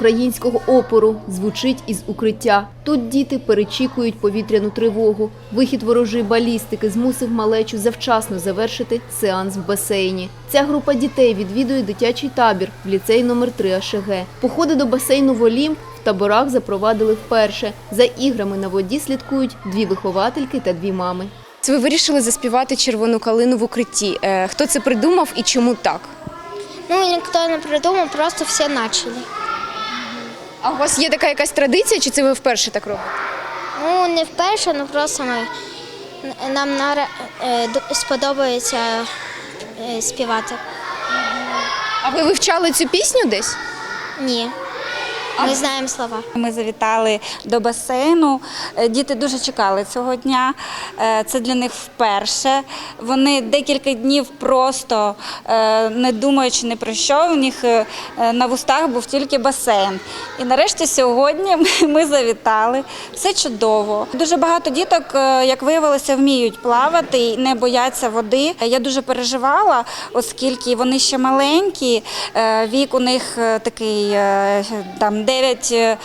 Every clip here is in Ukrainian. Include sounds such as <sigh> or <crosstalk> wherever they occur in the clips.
Українського опору звучить із укриття. Тут діти перечікують повітряну тривогу. Вихід ворожої балістики змусив малечу завчасно завершити сеанс в басейні. Ця група дітей відвідує дитячий табір в ліцей номер 3 АШГ. Походи до басейну в Олімп в таборах запровадили вперше. За іграми на воді слідкують дві виховательки та дві мами. Ви вирішили заспівати червону калину в укритті. Е, Хто це придумав і чому так? Ну, никто не придумал, просто все начали. А у вас є така якась традиція, чи це ви вперше так робите? Ну, не вперше, ну просто ми, нам нара- е, д- сподобається е, співати. А ви вивчали цю пісню десь? Ні. Ми знаємо слова. Ми завітали до басейну. Е, Діти дуже чекали цього дня. Е, Це для них вперше. Вони декілька днів просто е, не думаючи ні про що. У них на вустах був тільки басейн. І нарешті сьогодні <laughs> ми- завітали. Все чудово. Дуже багато діток, як виявилося, вміють плавати і не бояться води. Я дуже переживала, оскільки вони ще маленькі. Вік у них такий там 9,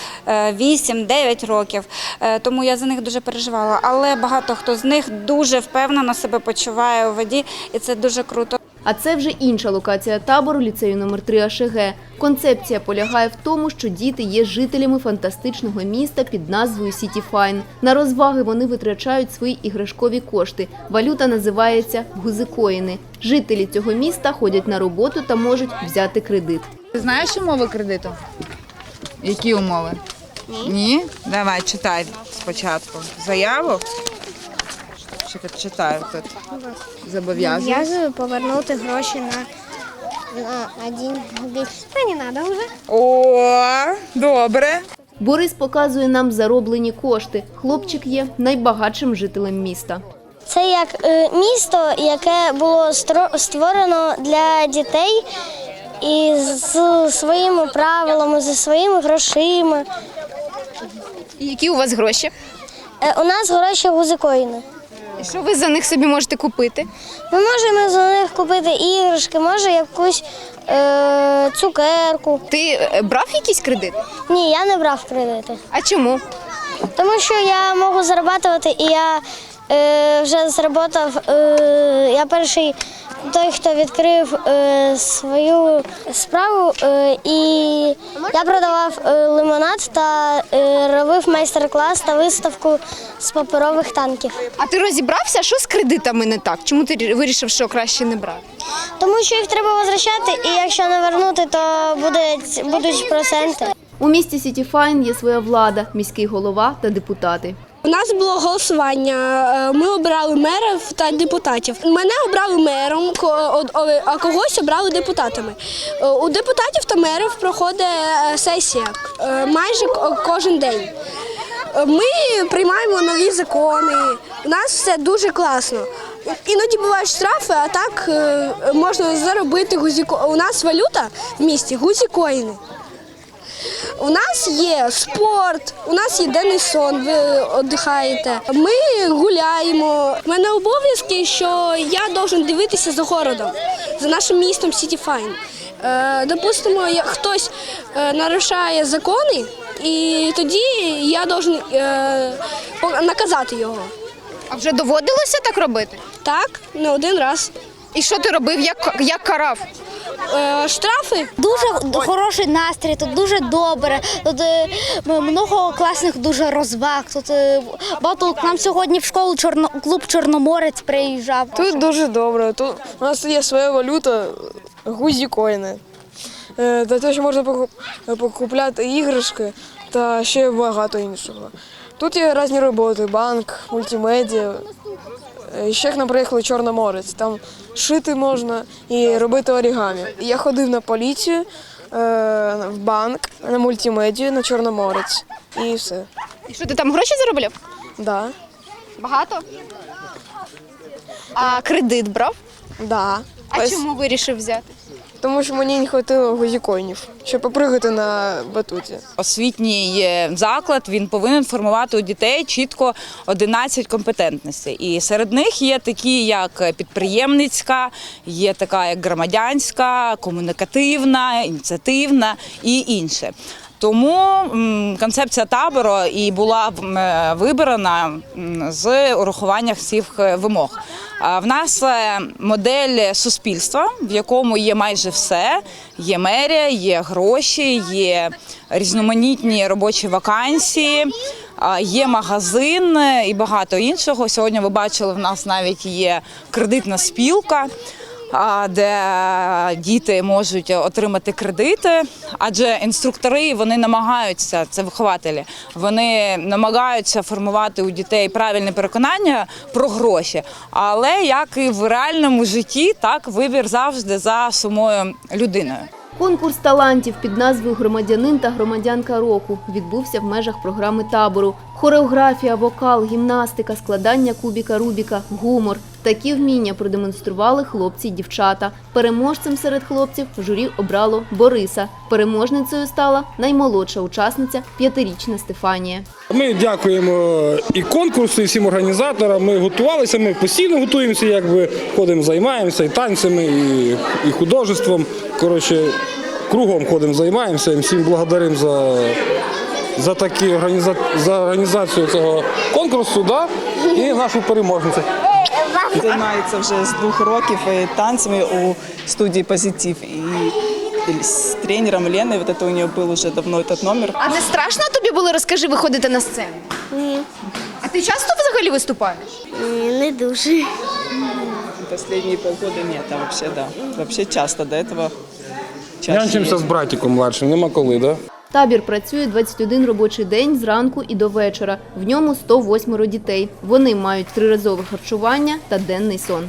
8, 9 років. Е, Тому я за них дуже переживала. Але багато хто з них дуже впевнено себе почуває у воді, і це дуже круто. А це вже інша локація табору ліцею номер 3 АШГ. Концепція полягає в тому, що діти є жителями фантастичного міста під назвою Сіті Файн. На розваги вони витрачають свої іграшкові кошти. Валюта називається гузикоїни. Жителі цього міста ходять на роботу та можуть взяти кредит. Ти знаєш умови кредиту? Які умови? Ні. Ні? Давай, читай спочатку. Заяву. Тут читаю тут. Зобов'язую. Зв'язую повернути гроші на, на один більше. Та не треба вже. О, добре. Борис показує нам зароблені кошти. Хлопчик є найбагатшим жителем міста. Це як е, місто, яке було стро- створено для дітей і з своїми правилами, зі своїми грошима. І які у вас гроші? Е, у нас гроші гузикоїни. І що ви за них собі можете купити? Ми можемо за них купити іграшки, може якусь е, цукерку. Ти е, брав якийсь кредит? Ні, я не брав кредити. А чому? Тому що я можу заробляти і я е, вже заробив, е, я перший той, хто відкрив е, свою справу, е, і я продавав е, лимонад та е, робив майстер-клас та виставку з паперових танків. А ти розібрався, що з кредитами не так? Чому ти вирішив, що краще не брати? Тому що їх треба возвращати, і якщо не вернути, то буде, будуть проценти. У місті Сіті Файн є своя влада, міський голова та депутати. У нас було голосування. е, Ми обирали мерів та депутатів. Мене обрали мером, а когось обрали депутатами. Е, У депутатів та мерів проходить е, сесія майже кожен день. Ми приймаємо нові закони. У нас все дуже класно. Іноді бувають штрафи, а так можна заробити гузіко. У нас валюта в місті гузікоїни. У нас є спорт, у нас є денний сон, ви віддихаєте. Ми гуляємо. У мене обов'язки, що я должен дивитися за городом, за нашим містом Сіті Файн. Е, допустимо, хтось е, нарушає закони, і тоді я должен е, наказати його. А вже доводилося так робити? Так, не один раз. І що ти робив? Як, як карав? Е, штрафи Дуже хороший настрій, тут дуже добре. Тут е, много класних дуже розваг. Тут е, багато к нам сьогодні в школу чорно, клуб Чорноморець приїжджав. Тут дуже добре. Тут у нас є своя валюта, гузі коїни. Е, Та те, що можна поку- покупляти іграшки та ще багато іншого. Тут є різні роботи, банк, мультимедіа. Е, Ще к нам приїхали Чорноморець. Там шити можна і робити орігамі. Я ходив на поліцію, е, в банк, на мультимедію, на Чорноморець. І все. І що ти там гроші заробляв? Да. Багато? А кредит брав? Да. А Ось чому вирішив взяти? Тому що мені не вистачило гузіконів, щоб попригати на батуті. освітній е, заклад він повинен формувати у дітей чітко 11 компетентностей. І серед них є такі, як підприємницька, є така як громадянська, комунікативна, ініціативна і інше. Тому концепція табору і була е, вибрана з урахуванням всіх е, вимог. В нас е, модель суспільства, в якому є майже все: є мерія, є гроші, є різноманітні робочі вакансії, є магазин і багато іншого. Сьогодні ви бачили, в нас навіть є кредитна спілка. Де діти можуть отримати кредити, адже інструктори вони намагаються, це вихователі, вони намагаються формувати у дітей правильне переконання про гроші. Але як і в реальному житті, так вибір завжди за самою людиною. Конкурс талантів під назвою Громадянин та громадянка року відбувся в межах програми табору. Хореографія, вокал, гімнастика, складання кубіка Рубіка, гумор. Такі вміння продемонстрували хлопці й дівчата. Переможцем серед хлопців журі обрало Бориса. Переможницею стала наймолодша учасниця п'ятирічна Стефанія. Ми дякуємо і конкурсу, і всім організаторам. Ми готувалися, ми постійно готуємося, якби ходимо, займаємося і танцями, і, і художеством. Коротше, кругом ходимо, займаємося. І всім благодаримо за, за, такі організа... за організацію цього конкурсу да? і нашу переможницю. Займається вже з двох років е, танцями у студії Позитив. І з тренером Леной, вот это у нее был уже давно этот номер. А не страшно тобі було, розкажи, виходити на сцену? Ні, А ти часто взагалі виступаєш? не дуже. Последние полгода нет, а вообще да. Вообще часто до этого. чаще Нянчимося з братиком младшим, нема коли, да? Табір працює 21 робочий день зранку і до вечора. В ньому 108 дітей. Вони мають триразове харчування та денний сон.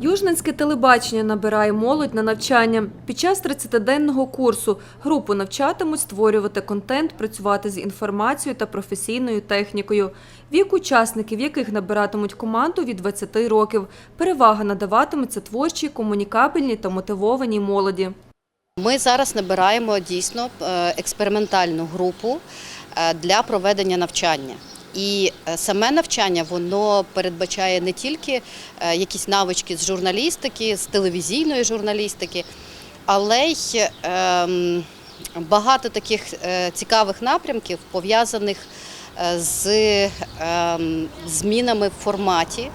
Южненське телебачення набирає молодь на навчання. Під час 30-денного курсу групу навчатимуть створювати контент, працювати з інформацією та професійною технікою. Вік учасників, яких набиратимуть команду від 20 років. Перевага надаватиметься творчій, комунікабельній та мотивованій молоді. Ми зараз набираємо дійсно е, експериментальну групу е, для проведення навчання. І е, саме навчання воно передбачає не тільки е, якісь навички з журналістики, з телевізійної журналістики, але й ем, багато таких е, цікавих напрямків пов'язаних з ем, змінами в форматі,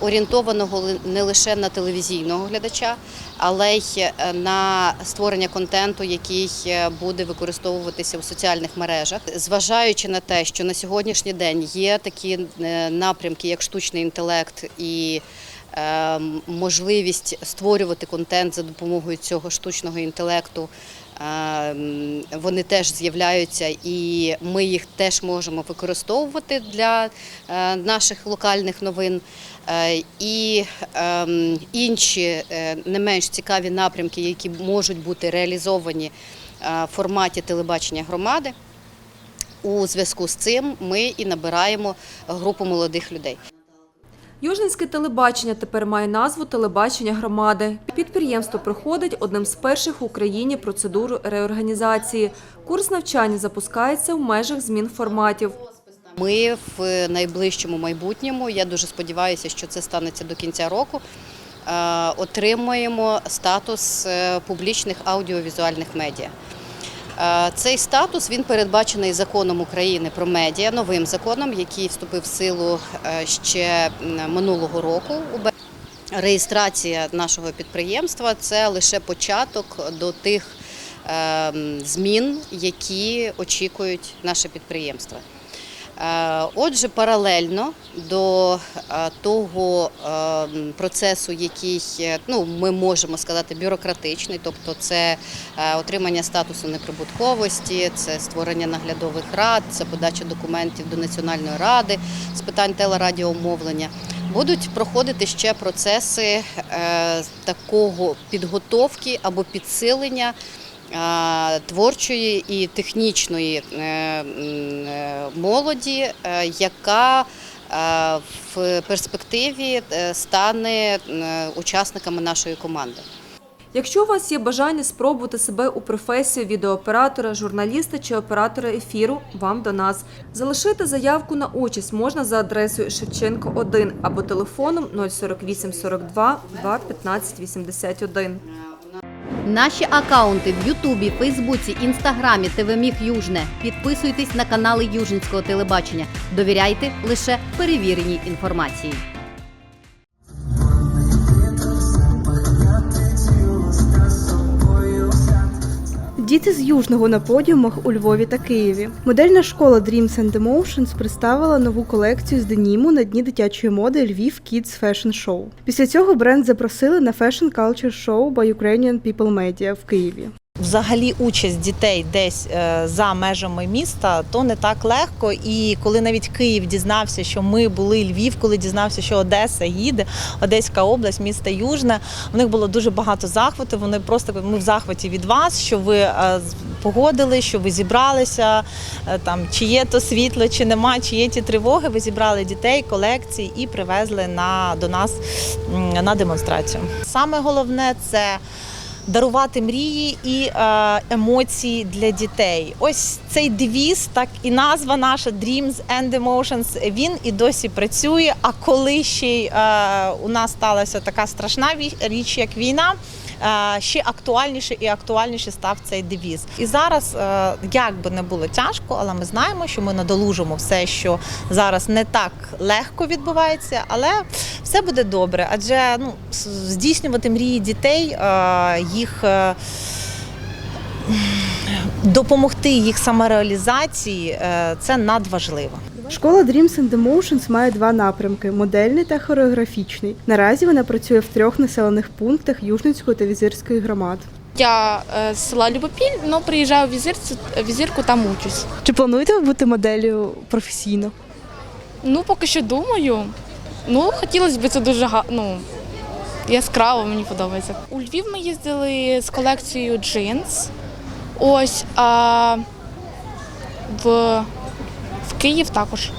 орієнтованого ли- не лише на телевізійного глядача, але й е, на створення контенту, який е, буде використовуватися у соціальних мережах, зважаючи на те, що на сьогоднішній день є такі е, напрямки, як штучний інтелект і е, можливість створювати контент за допомогою цього штучного інтелекту. е, Вони теж з'являються, і ми їх теж можемо використовувати для е, наших локальних новин. Е, І ем, інші е, не менш цікаві напрямки, які можуть бути реалізовані в форматі телебачення громади. У зв'язку з цим ми і набираємо групу молодих людей. Южненське телебачення тепер має назву Телебачення громади. Підприємство проходить одним з перших в Україні процедуру реорганізації. Курс навчання запускається в межах змін форматів. Ми в найближчому майбутньому, я дуже сподіваюся, що це станеться до кінця року. е, Отримуємо статус е, публічних аудіовізуальних медіа. Е, Цей статус він передбачений законом України про медіа, новим законом, який вступив в силу е, ще минулого року. Реєстрація нашого підприємства це лише початок до тих е, змін, які очікують наше підприємство. Е, Отже, паралельно до е, того е, процесу, який ну, ми можемо сказати бюрократичний, тобто це отримання статусу неприбутковості, це створення наглядових рад, це подача документів до Національної ради з питань телерадіомовлення. Будуть проходити ще процеси такого підготовки або підсилення творчої і технічної е, е, молоді, е, яка е, в перспективі е, стане е, учасниками нашої команди. Якщо у вас є бажання спробувати себе у професію відеооператора, журналіста чи оператора ефіру, вам до нас. Залишити заявку на участь можна за адресою Шевченко 1 або телефоном 048 42 2 15 81. Наші акаунти в Ютубі, Фейсбуці, Інстаграмі, ТВ Южне. Підписуйтесь на канали Южницького телебачення. Довіряйте лише перевіреній інформації. Діти з Южного на подіумах у Львові та Києві. Модельна школа Dreams and Emotions представила нову колекцію з деніму на дні дитячої моди Львів Kids Fashion Show. Після цього бренд запросили на Fashion Culture Show by Ukrainian People Media в Києві. Взагалі участь дітей десь е, за межами міста то не так легко. І коли навіть Київ дізнався, що ми були Львів, коли дізнався, що Одеса їде, Одеська область, місто Южне, в них було дуже багато захвату. Вони просто ми в захваті від вас, що ви е, погодили, що ви зібралися. е, Там чи є то світло, чи нема, чи є ті тривоги. Ви зібрали дітей, колекції і привезли на до нас на демонстрацію. Саме головне це дарувати мрії і е, емоції для дітей. Ось цей девіз, так і назва наша Dreams and Emotions, Він і досі працює. А коли ще й е, у нас сталася така страшна річ, як війна. Е, Ще актуальніше і актуальніше став цей девіз. І зараз, е, як би не було тяжко, але ми знаємо, що ми надолужимо все, що зараз не так легко відбувається, але все буде добре. Адже ну, здійснювати мрії дітей, е, їх допомогти їх самореалізації це надважливо. Школа Dreams and Emotions має два напрямки: модельний та хореографічний. Наразі вона працює в трьох населених пунктах Южницької та Візирської громад. Я е, з села Любопіль, але приїжджаю в візирцю, візирку там учусь. Чи плануєте ви бути моделлю професійно? Ну, поки що думаю. Ну, хотілося б це дуже ну, яскраво, мені подобається. У Львів ми їздили з колекцією джинс. Ось, а в Київ також.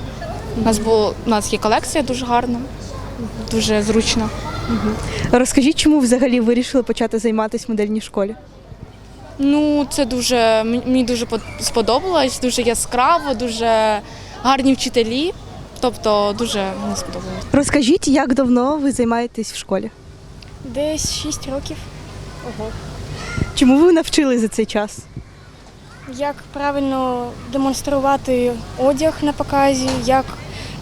У нас, було, у нас є колекція дуже гарна, дуже зручна. Розкажіть, чому взагалі вирішили почати займатися в модельній школі? Ну, це дуже мені дуже сподобалось, дуже яскраво, дуже гарні вчителі. Тобто дуже мені сподобалось. Розкажіть, як давно ви займаєтесь в школі? Десь 6 років. Чому ви навчились за цей час? Як правильно демонструвати одяг на показі, як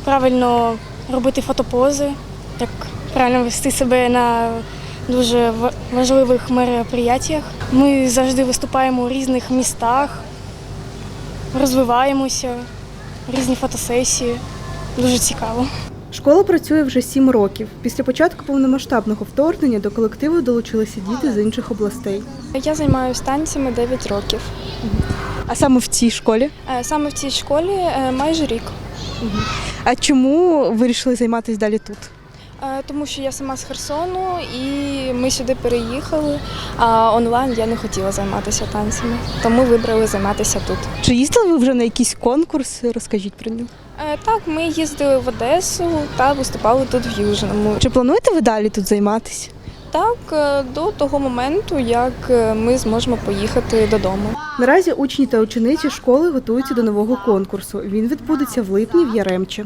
правильно робити фотопози, як правильно вести себе на дуже важливих мероприятиях. Ми завжди виступаємо у різних містах, розвиваємося, різні фотосесії. Дуже цікаво. Школа працює вже сім років. Після початку повномасштабного вторгнення до колективу долучилися діти з інших областей. Я займаюся танцями 9 років. А саме в цій школі? Е, Саме в цій школі е, майже рік. А чому вирішили займатися далі тут? Е, Тому що я сама з Херсону і ми сюди переїхали. А онлайн я не хотіла займатися танцями, тому вибрали займатися тут. Чи їздили ви вже на якісь конкурси? Розкажіть про нього. Е, Так, ми їздили в Одесу та виступали тут в Южному. Чи плануєте ви далі тут займатися? Так, е, до того моменту, як е, ми зможемо поїхати додому. Наразі учні та учениці школи готуються до нового конкурсу. Він відбудеться в липні в Яремчі.